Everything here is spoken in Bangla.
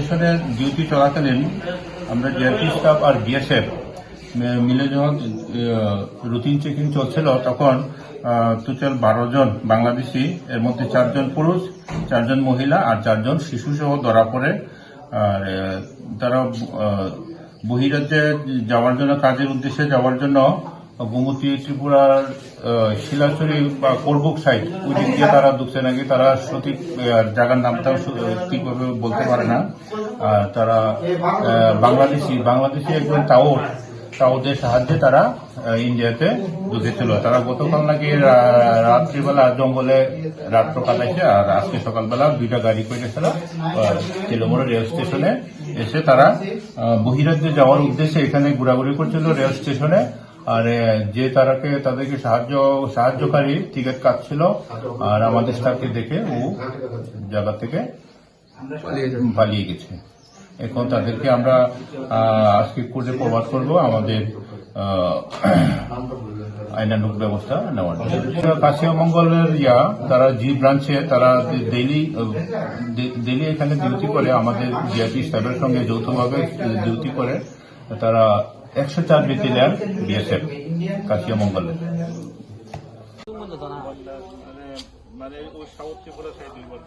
এখানে ডিউটি চলাকালীন আমরা জিআরপি স্টাফ আর বিএসএফ মিলে যখন রুটিন চেকিং চলছিল, তখন টোটাল বারো জন বাংলাদেশি, এর মধ্যে চারজন পুরুষ, চারজন মহিলা আর চারজন শিশু সহ ধরা পড়ে। আর তারা বহিরাজ্যে যাওয়ার জন্য, কাজের উদ্দেশ্যে যাওয়ার জন্য গোমতী, ত্রিপুরার শিলাচুরি বা করবুক সাইড ওই দিক দিয়ে তারা ঢুকছে নাকি? তারা সঠিক জায়গার নামটাও ঠিকভাবে বলতে পারে না। তারা বাংলাদেশি বাংলাদেশি একজন তাওর তাওদের সাহায্যে তারা ইন্ডিয়াতে ঢুকেছিল। তারা গতকাল নাকি রাত্রিবেলা জঙ্গলে রাত্র কাটাইছে আর আজকে সকালবেলা দুইটা গাড়ি করেছিল তেলমোড়া রেল স্টেশনে এসে তারা বহিরাজ্যে যাওয়ার উদ্দেশ্যে এখানে ঘোরাঘুরি করছিল রেল স্টেশনে। আর যে তারাকে তাদেরকে সাহায্য সাহায্যকারী টিকিট কাটছিল আর আমাদের স্টাফকে দেখে ও জায়গা থেকে পালিয়ে গেছে। এখন তাদেরকে আমরা আজকে কোর্টে প্রবাদ করব আমাদের আইনানুক ব্যবস্থা নেওয়ার জন্য। কাশিয়া মঙ্গলের ইয়া তারা জি ব্রাঞ্চে তারা ডেইলি ডেইলি এখানে ডিউটি করে আমাদের জিআরপি স্টাফের সঙ্গে যৌথভাবে ডিউটি করে তারা একশো চার ব্যাটেলিয়ান বিএসএফ কাশিয়া মঙ্গলের। মানে ওই সাউথ ত্রিপুরা সাইড দুইবার